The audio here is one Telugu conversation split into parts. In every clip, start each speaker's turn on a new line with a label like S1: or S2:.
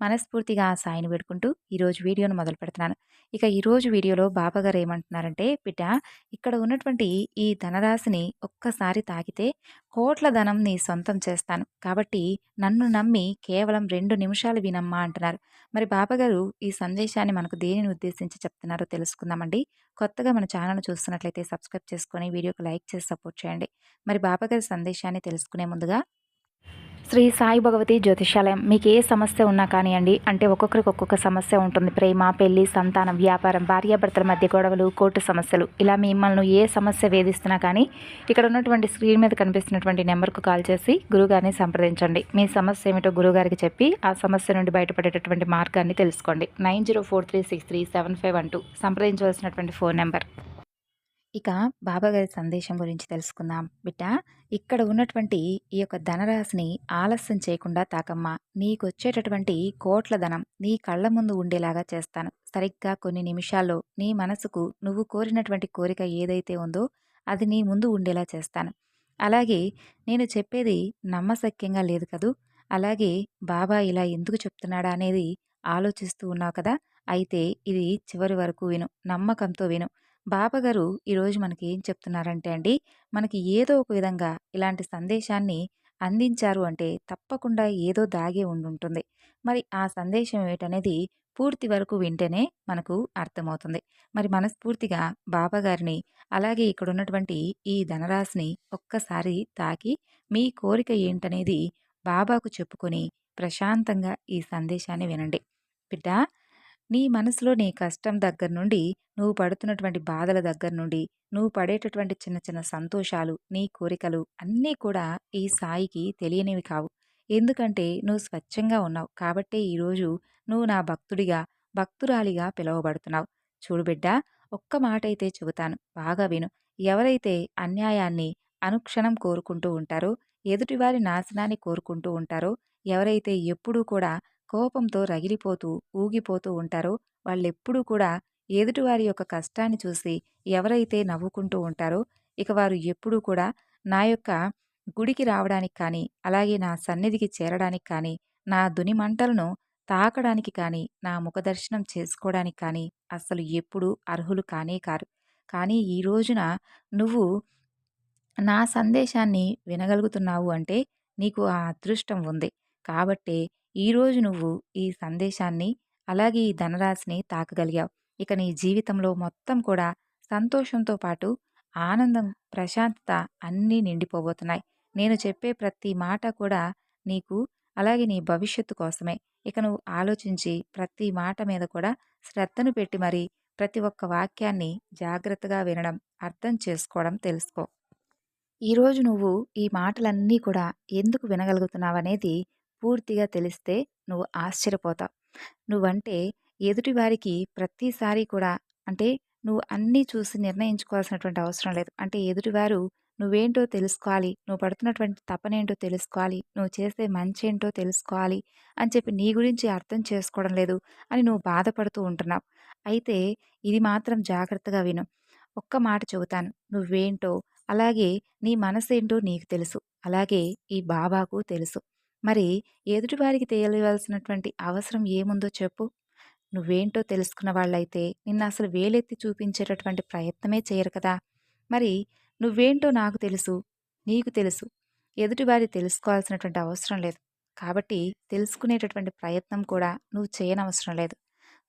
S1: మనస్ఫూర్తిగా ఆ సాయిని పెడుకుంటూ ఈరోజు వీడియోను మొదలు పెడుతున్నాను. ఇక ఈరోజు వీడియోలో బాబాగారు ఏమంటున్నారంటే బిడ్డ ఇక్కడ ఉన్నటువంటి ఈ ధనరాశిని ఒక్కసారి తాకితే కోట్ల ధనం నీ సొంతం చేస్తాను. కాబట్టి నన్ను నమ్మి కేవలం రెండు నిమిషాలు వినమ్మా అంటున్నారు. మరి బాబాగారు ఈ సందేశాన్ని మనకు దేనిని ఉద్దేశించి చెప్తున్నారో తెలుసుకుందామండి. కొత్తగా మన ఛానల్ చూస్తున్నట్లయితే సబ్స్క్రైబ్ చేసుకొని వీడియోకి లైక్ చేసి సపోర్ట్ చేయండి. మరి బాబాగారి సందేశాన్ని తెలుసుకునే ముందుగా శ్రీ సాయి భగవతి జ్యోతిషాలయం మీకు ఏ సమస్య ఉన్నా కానివ్వండి అంటే ఒక్కొక్కరికి ఒక్కొక్క సమస్య ఉంటుంది. ప్రేమ పెళ్ళి సంతానం వ్యాపారం భార్యాభర్తల మధ్య గొడవలు కోర్టు సమస్యలు. ఇలా మిమ్మల్ని ఏ సమస్య వేధిస్తున్నా కానీ ఇక్కడ ఉన్నటువంటి స్క్రీన్ మీద కనిపిస్తున్నటువంటి నెంబర్కు కాల్ చేసి గురుగారిని సంప్రదించండి. మీ సమస్య ఏమిటో గురుగారికి చెప్పి ఆ సమస్య నుండి బయటపడేటటువంటి మార్గాన్ని తెలుసుకోండి. Nine zero four three six three seven five one two. సంప్రదించవలసినటువంటి phone number. ఇక బాబాగారి సందేశం గురించి తెలుసుకుందాం. బిడ్డ ఇక్కడ ఉన్నటువంటి ఈ యొక్క ధనరాశిని ఆలస్యం చేయకుండా తాకమ్మా. నీకొచ్చేటటువంటి కోట్ల ధనం నీ కళ్ళ ముందు ఉండేలాగా చేస్తాను. సరిగ్గా కొన్ని నిమిషాల్లో నీ మనసుకు నువ్వు కోరినటువంటి కోరిక ఏదైతే ఉందో అది నీ ముందు ఉండేలా చేస్తాను. అలాగే నేను చెప్పేది నమ్మశక్యంగా లేదు కదూ. అలాగే బాబా ఇలా ఎందుకు చెప్తున్నాడా అనేది ఆలోచిస్తూ ఉన్నావు కదా. అయితే ఇది చివరి వరకు విను. నమ్మకంతో విను. బాబాగారు ఈరోజు మనకి ఏం చెప్తున్నారంటే అండి మనకి ఏదో ఒక విధంగా ఇలాంటి సందేశాన్ని అందించారు అంటే తప్పకుండా ఏదో దాగే ఉండుంటుంది మరి ఆ సందేశం ఏమిటనేది పూర్తి వరకు వింటేనే మనకు అర్థమవుతుంది. మరి మనస్ఫూర్తిగా బాబాగారిని అలాగే ఇక్కడ ఉన్నటువంటి ఈ ధనరాశిని ఒక్కసారి తాకి మీ కోరిక ఏంటనేది బాబాకు చెప్పుకొని ప్రశాంతంగా ఈ సందేశాన్ని వినండి. బిడ్డ నీ మనసులో నీ కష్టం దగ్గర నుండి నువ్వు పడుతున్నటువంటి బాధల దగ్గర నుండి నువ్వు పడేటటువంటి చిన్న చిన్న సంతోషాలు నీ కోరికలు అన్నీ కూడా ఈ సాయికి తెలియనివి కావు. ఎందుకంటే నువ్వు స్వచ్ఛంగా ఉన్నావు కాబట్టే ఈరోజు నువ్వు నా భక్తుడిగా భక్తురాలిగా పిలువబడుతున్నావు. చూడు బిడ్డా ఒక్క మాట అయితే చెబుతాను బాగా విను. ఎవరైతే అన్యాయాన్ని అనుక్షణం కోరుకుంటూ ఉంటారో ఎదుటివారి నాశనాన్ని కోరుకుంటూ ఉంటారో ఎవరైతే ఎప్పుడూ కూడా కోపంతో రగిలిపోతూ ఊగిపోతూ ఉంటారో వాళ్ళెప్పుడూ కూడా ఎదుటివారి యొక్క కష్టాన్ని చూసి ఎవరైతే నవ్వుకుంటూ ఉంటారో ఇక వారు ఎప్పుడూ కూడా నా యొక్క గుడికి రావడానికి కానీ అలాగే నా సన్నిధికి చేరడానికి కానీ నా దుని మంటలను తాకడానికి కానీ నా ముఖదర్శనం చేసుకోవడానికి కానీ అస్సలు ఎప్పుడూ అర్హులు కానే కారు. కానీ ఈ రోజున నువ్వు నా సందేశాన్ని వినగలుగుతున్నావు అంటే నీకు ఆ అదృష్టం ఉంది. కాబట్టే ఈరోజు నువ్వు ఈ సందేశాన్ని అలాగే ఈ ధనరాశిని తాకగలిగావు. ఇక నీ జీవితంలో మొత్తం కూడా సంతోషంతో పాటు ఆనందం ప్రశాంతత అన్నీ నిండిపోబోతున్నాయి. నేను చెప్పే ప్రతి మాట కూడా నీకు అలాగే నీ భవిష్యత్తు కోసమే. ఇక నువ్వు ఆలోచించి ప్రతి మాట మీద కూడా శ్రద్ధను పెట్టి మరి ప్రతి ఒక్క వాక్యాన్ని జాగ్రత్తగా వినడం అర్థం చేసుకోవడం తెలుసుకో. ఈరోజు నువ్వు ఈ మాటలన్నీ కూడా ఎందుకు వినగలుగుతున్నావనేది పూర్తిగా తెలిస్తే నువ్వు ఆశ్చర్యపోతావు. నువ్వంటే ఎదుటివారికి ప్రతిసారి కూడా అంటే నువ్వు అన్నీ చూసి నిర్ణయించుకోవాల్సినటువంటి అవసరం లేదు. అంటే ఎదుటివారు నువ్వేంటో తెలుసుకోవాలి నువ్వు పడుతున్నటువంటి తపనేంటో తెలుసుకోవాలి నువ్వు చేసే మంచి ఏంటో తెలుసుకోవాలి అని చెప్పి నీ గురించి అర్థం చేసుకోవడం లేదు అని నువ్వు బాధపడుతూ ఉంటున్నావు. అయితే ఇది మాత్రం జాగ్రత్తగా విను. ఒక్క మాట చెబుతాను. నువ్వేంటో అలాగే నీ మనసేంటో నీకు తెలుసు. అలాగే ఈ బాబాకు తెలుసు. మరి ఎదుటివారికి తెలియవలసినటువంటి అవసరం ఏముందో చెప్పు. నువ్వేంటో తెలుసుకున్న వాళ్ళైతే నిన్ను అసలు వేలెత్తి చూపించేటటువంటి ప్రయత్నమే చేయరు కదా. మరి నువ్వేంటో నాకు తెలుసు నీకు తెలుసు. ఎదుటివారి తెలుసుకోవాల్సినటువంటి అవసరం లేదు. కాబట్టి తెలుసుకునేటటువంటి ప్రయత్నం కూడా నువ్వు చేయనవసరం లేదు.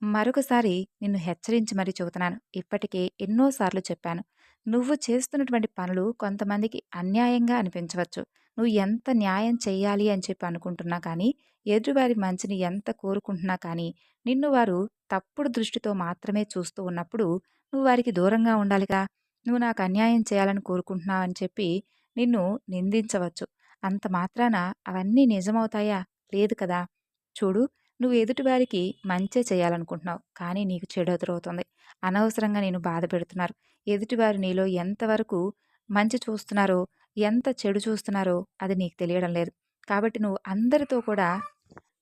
S1: మరొకసారి నిన్ను హెచ్చరించి మరీ చెబుతున్నాను. ఇప్పటికే ఎన్నోసార్లు చెప్పాను. నువ్వు చేస్తున్నటువంటి పనులు కొంతమందికి అన్యాయంగా అనిపించవచ్చు. నువ్వు ఎంత న్యాయం చెయ్యాలి అని చెప్పి అనుకుంటున్నా కానీ ఎదుటివారి మంచిని ఎంత కోరుకుంటున్నా కానీ నిన్ను వారు తప్పుడు దృష్టితో మాత్రమే చూస్తూ ఉన్నప్పుడు నువ్వు వారికి దూరంగా ఉండాలిగా. నువ్వు నాకు అన్యాయం చేయాలని కోరుకుంటున్నావు అని చెప్పి నిన్ను నిందించవచ్చు. అంత మాత్రాన అవన్నీ నిజమవుతాయా? లేదు కదా. చూడు నువ్వు ఎదుటివారికి మంచే చేయాలనుకుంటున్నావు కానీ నీకు చెడు ఎదురవుతుంది అనవసరంగా నేను బాధ పెడుతున్నారు. ఎదుటివారు నీలో ఎంతవరకు మంచి చూస్తున్నారో ఎంత చెడు చూస్తున్నారో అది నీకు తెలియడం లేదు కాబట్టి నువ్వు అందరితో కూడా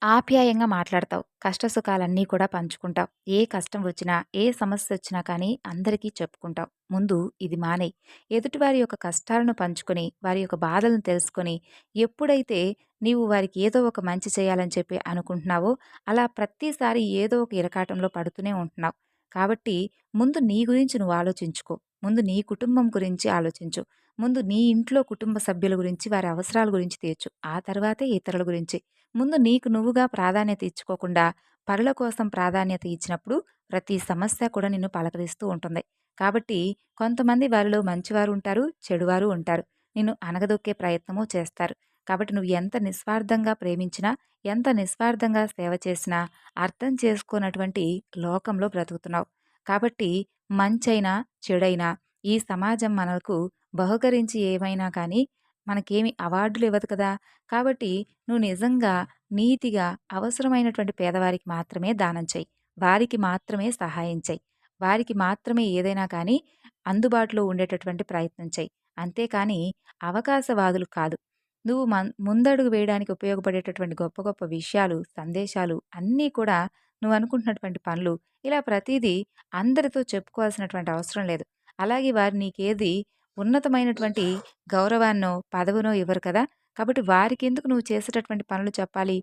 S1: ఆప్యాయంగా మాట్లాడతావు. కష్టసుఖాలన్నీ కూడా పంచుకుంటావు. ఏ కష్టం వచ్చినా, ఏ సమస్య వచ్చినా కానీ అందరికీ చెప్పుకుంటావు. ముందు ఇది మానేయి. ఎదుటివారి యొక్క కష్టాలను పంచుకొని, వారి యొక్క బాధలను తెలుసుకొని, ఎప్పుడైతే నీవు వారికి ఏదో ఒక మంచి చేయాలని చెప్పి అనుకుంటున్నావో, అలా ప్రతిసారి ఏదో ఒక ఇరకాటంలో పడుతూనే ఉంటున్నావు. కాబట్టి ముందు నీ గురించి నువ్వు ఆలోచించుకో. ముందు నీ కుటుంబం గురించి ఆలోచించు. ముందు నీ ఇంట్లో కుటుంబ సభ్యుల గురించి, వారి అవసరాల గురించి తీర్చు. ఆ తర్వాతే ఇతరుల గురించి. ముందు నీకు నువ్వుగా ప్రాధాన్యత ఇచ్చుకోకుండా పరుల కోసం ప్రాధాన్యత ఇచ్చినప్పుడు ప్రతి సమస్య కూడా నిన్ను పలకరిస్తూ ఉంటుంది. కాబట్టి కొంతమంది వారిలో మంచివారు ఉంటారు, చెడువారు ఉంటారు. నిన్ను అనగదొక్కే ప్రయత్నము చేస్తారు. కాబట్టి నువ్వు ఎంత నిస్వార్థంగా ప్రేమించినా, ఎంత నిస్వార్థంగా సేవ చేసినా అర్థం చేసుకున్నటువంటి లోకంలో బ్రతుకుతున్నావు. కాబట్టి మంచైనా, చెడైనా ఈ సమాజం మనకు బహుకరించి ఏమైనా కానీ మనకేమి అవార్డులు ఇవ్వదు కదా! కాబట్టి నువ్వు నిజంగా నీతిగా అవసరమైనటువంటి పేదవారికి మాత్రమే దానం చేయి వారికి మాత్రమే సహాయం చేయి వారికి మాత్రమే ఏదైనా కానీ అందుబాటులో ఉండేటటువంటి ప్రయత్నం చేయి అంతేకాని అవకాశవాదులు కాదు. నువ్వు మన్ ముందడుగు వేయడానికి ఉపయోగపడేటటువంటి గొప్ప గొప్ప విషయాలు, సందేశాలు అన్నీ కూడా నువ్వు అనుకుంటున్నటువంటి పనులు ఇలా ప్రతిదీ అందరితో చెప్పుకోవాల్సినటువంటి అవసరం లేదు. అలాగే వారు నీకేది ఉన్నతమైనటువంటి గౌరవాన్నో, పదవినో ఇవ్వరు కదా! కాబట్టి వారికెందుకు నువ్వు చేసేటటువంటి పనులు చెప్పాలి?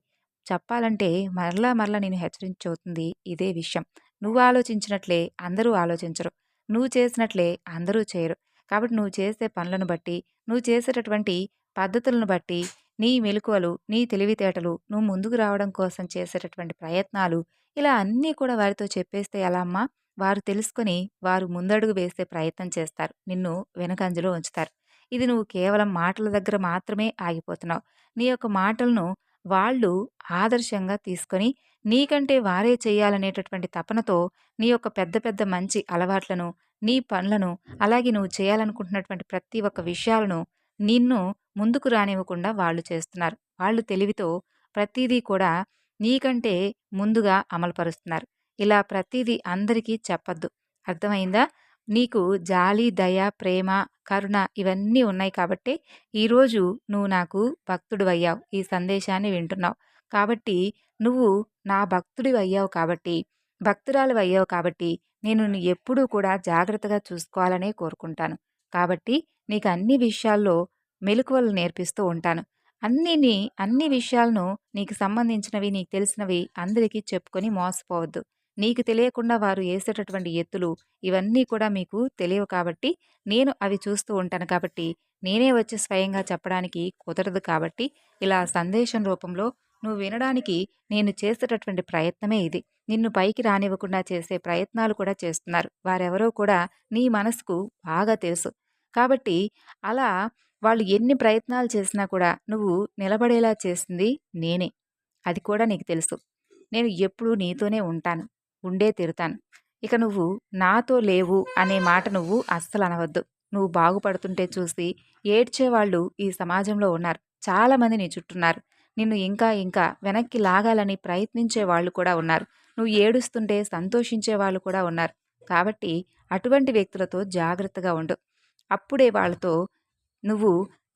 S1: చెప్పాలంటే మరలా మరలా నేను హెచ్చరించవుతుంది ఇదే విషయం. నువ్వు ఆలోచించినట్లే అందరూ ఆలోచించరు. నువ్వు చేసినట్లే అందరూ చేయరు. కాబట్టి నువ్వు చేసే పనులను బట్టి, నువ్వు చేసేటటువంటి పద్ధతులను బట్టి, నీ మెలకువలు, నీ తెలివితేటలు, నువ్వు ముందుకు రావడం కోసం చేసేటటువంటి ప్రయత్నాలు, ఇలా అన్నీ కూడా వారితో చెప్పేస్తే ఎలా అమ్మా? వారు తెలుసుకొని వారు ముందడుగు వేసే ప్రయత్నం చేస్తారు. నిన్ను వెనకంజలో ఉంచుతారు. ఇది నువ్వు కేవలం మాటల దగ్గర మాత్రమే ఆగిపోతున్నావు. నీ యొక్క మాటలను వాళ్ళు ఆదర్శంగా తీసుకొని నీకంటే వారే చేయాలనేటటువంటి తపనతో నీ యొక్క పెద్ద పెద్ద మంచి అలవాట్లను, నీ పనులను, అలాగే నువ్వు చేయాలనుకుంటున్నటువంటి ప్రతి ఒక్క విషయాలను నిన్ను ముందుకు రానివ్వకుండా వాళ్ళు చేస్తున్నారు. వాళ్ళు తెలివితో ప్రతీదీ కూడా నీకంటే ముందుగా అమలుపరుస్తున్నారు. ఇలా ప్రతీదీ అందరికీ చెప్పద్దు అర్థమైందా? నీకు జాలి, దయ, ప్రేమ, కరుణ ఇవన్నీ ఉన్నాయి కాబట్టి ఈరోజు నువ్వు నాకు భక్తుడు అయ్యావు ఈ సందేశాన్ని వింటున్నావు. కాబట్టి నువ్వు నా భక్తుడివయ్యావు కాబట్టి, భక్తురాలు అయ్యావు కాబట్టి నేను ఎప్పుడూ కూడా జాగ్రత్తగా చూసుకోవాలనే కోరుకుంటాను. కాబట్టి నీకు అన్ని విషయాల్లో మెలకువలు నేర్పిస్తూ ఉంటాను. అన్నీని అన్ని విషయాలను నీకు సంబంధించినవి, నీకు తెలిసినవి అందరికీ చెప్పుకొని మోసపోవద్దు. నీకు తెలియకుండా వారు వేసేటటువంటి ఎత్తులు ఇవన్నీ కూడా మీకు తెలియవు కాబట్టి నేను అవి చూస్తూ ఉంటాను కాబట్టి నేనే వచ్చి స్వయంగా చెప్పడానికి కుదరదు కాబట్టి ఇలా సందేశం రూపంలో నువ్వు వినడానికి నేను చేసేటటువంటి ప్రయత్నమే ఇది. నిన్ను పైకి రానివ్వకుండా చేసే ప్రయత్నాలు కూడా చేస్తున్నారు. వారెవరో కూడా నీ మనసుకు బాగా తెలుసు. కాబట్టి అలా వాళ్ళు ఎన్ని ప్రయత్నాలు చేసినా కూడా నువ్వు నిలబడేలా చేసింది నేనే. అది కూడా నీకు తెలుసు. నేను ఎప్పుడూ నీతోనే ఉంటాను. ఉండే తిరుతాను. ఇక నువ్వు నాతో లేవు అనే మాట నువ్వు అస్సలు అనవద్దు. నువ్వు బాగుపడుతుంటే చూసి ఏడ్చేవాళ్ళు ఈ సమాజంలో ఉన్నారు. చాలామంది నీ చుట్టున్నారు నిన్ను ఇంకా ఇంకా వెనక్కి లాగాలని ప్రయత్నించే వాళ్ళు కూడా ఉన్నారు. నువ్వు ఏడుస్తుంటే సంతోషించే వాళ్ళు కూడా ఉన్నారు. కాబట్టి అటువంటి వ్యక్తులతో జాగ్రత్తగా ఉండు. అప్పుడే వాళ్ళతో నువ్వు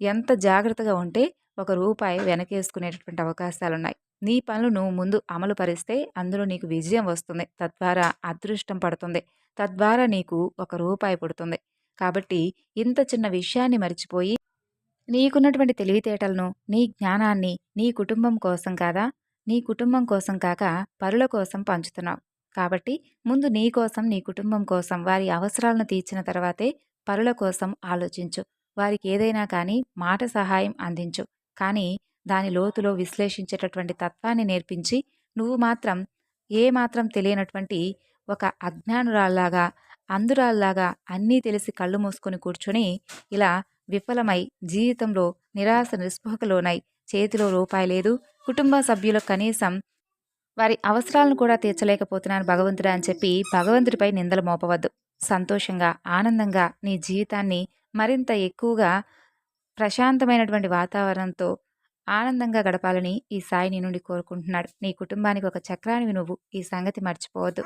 S1: ఎంత జాగ్రత్తగా ఉంటే ఒక రూపాయి వెనకేసుకునేటటువంటి అవకాశాలు ఉన్నాయి నీ పనులు నువ్వు ముందు అమలు పరిస్తే అందులో నీకు విజయం వస్తుంది. తద్వారా అదృష్టం పడుతుంది. తద్వారా నీకు ఒక రూపాయి పుడుతుంది. కాబట్టి ఇంత చిన్న విషయాన్ని మర్చిపోయి నీకున్నటువంటి తెలివితేటలను నీ జ్ఞానాన్ని నీ కుటుంబం కోసం కాదా? నీ కుటుంబం కోసం కాక పరుల కోసం పంచుతున్నావు. కాబట్టి ముందు నీ కోసం నీ కుటుంబం కోసం వారి అవసరాలను తీర్చిన తర్వాతే పరుల కోసం ఆలోచించు. వారికి ఏదైనా కానీ మాట సహాయం అందించు. కానీ దాని లోతులో విశ్లేషించేటటువంటి తత్వాన్ని నేర్పించి నువ్వు మాత్రం ఏ మాత్రం తెలియనటువంటి ఒక అజ్ఞానురాల్లాగా అందురాల్లాగా అన్నీ తెలిసి కళ్ళు మూసుకొని కూర్చొని ఇలా విఫలమై జీవితంలో నిరాశ నిస్పృహలోనై చేతిలో రూపాయి లేదు. కుటుంబ సభ్యుల కనీసం వారి అవసరాలను కూడా తీర్చలేకపోతున్నాను భగవంతుడా అని చెప్పి భగవంతుడిపై నిందలు మోపవద్దు. సంతోషంగా ఆనందంగా నీ జీవితాన్ని మరింత ఎక్కువగా ప్రశాంతమైనటువంటి వాతావరణంతో ఆనందంగా గడపాలని ఈ సాయి నీ నుండి కోరుకుంటున్నాడు. నీ కుటుంబానికి ఒక చక్రానివి నువ్వు. ఈ సంగతి మర్చిపోవద్దు.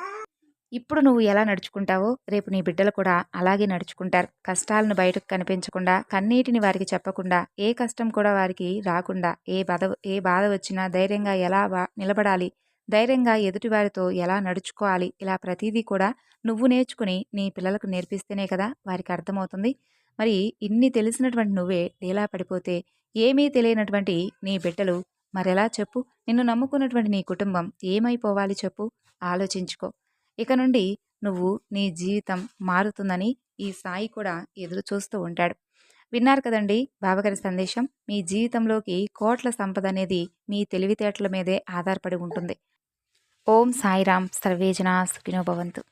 S1: ఇప్పుడు నువ్వు ఎలా నడుచుకుంటావో రేపు నీ బిడ్డలు కూడా అలాగే నడుచుకుంటారు. కష్టాలను బయటకు కనిపించకుండా కన్నీటిని వారికి చెప్పకుండా ఏ కష్టం కూడా వారికి రాకుండా ఏ బాధ ఏ బాధ వచ్చినా ధైర్యంగా ఎలా వా- నిలబడాలి ధైర్యంగా ఎదుటివారితో ఎలా నడుచుకోవాలి ఇలా ప్రతిదీ కూడా నువ్వు నేర్చుకుని నీ పిల్లలకు నేర్పిస్తేనే కదా వారికి అర్థమవుతుంది. మరి ఇన్ని తెలిసినటువంటి నువ్వే డేలా పడిపోతే ఏమీ తెలియనటువంటి నీ బిడ్డలు మరెలా చెప్పు? నిన్ను నమ్ముకున్నటువంటి నీ కుటుంబం ఏమైపోవాలి చెప్పు? ఆలోచించుకో. ఇక నుండి నువ్వు నీ జీవితం మారుతుందని ఈ సాయి కూడా ఎదురు చూస్తూ ఉంటాడు. విన్నారు కదండి బాబాగారి సందేశం? మీ జీవితంలోకి కోట్ల సంపద అనేది మీ తెలివితేటల మీదే ఆధారపడి ఉంటుంది. ఓం సాయిరామ్ సర్వేజన సుఖినోభవంతు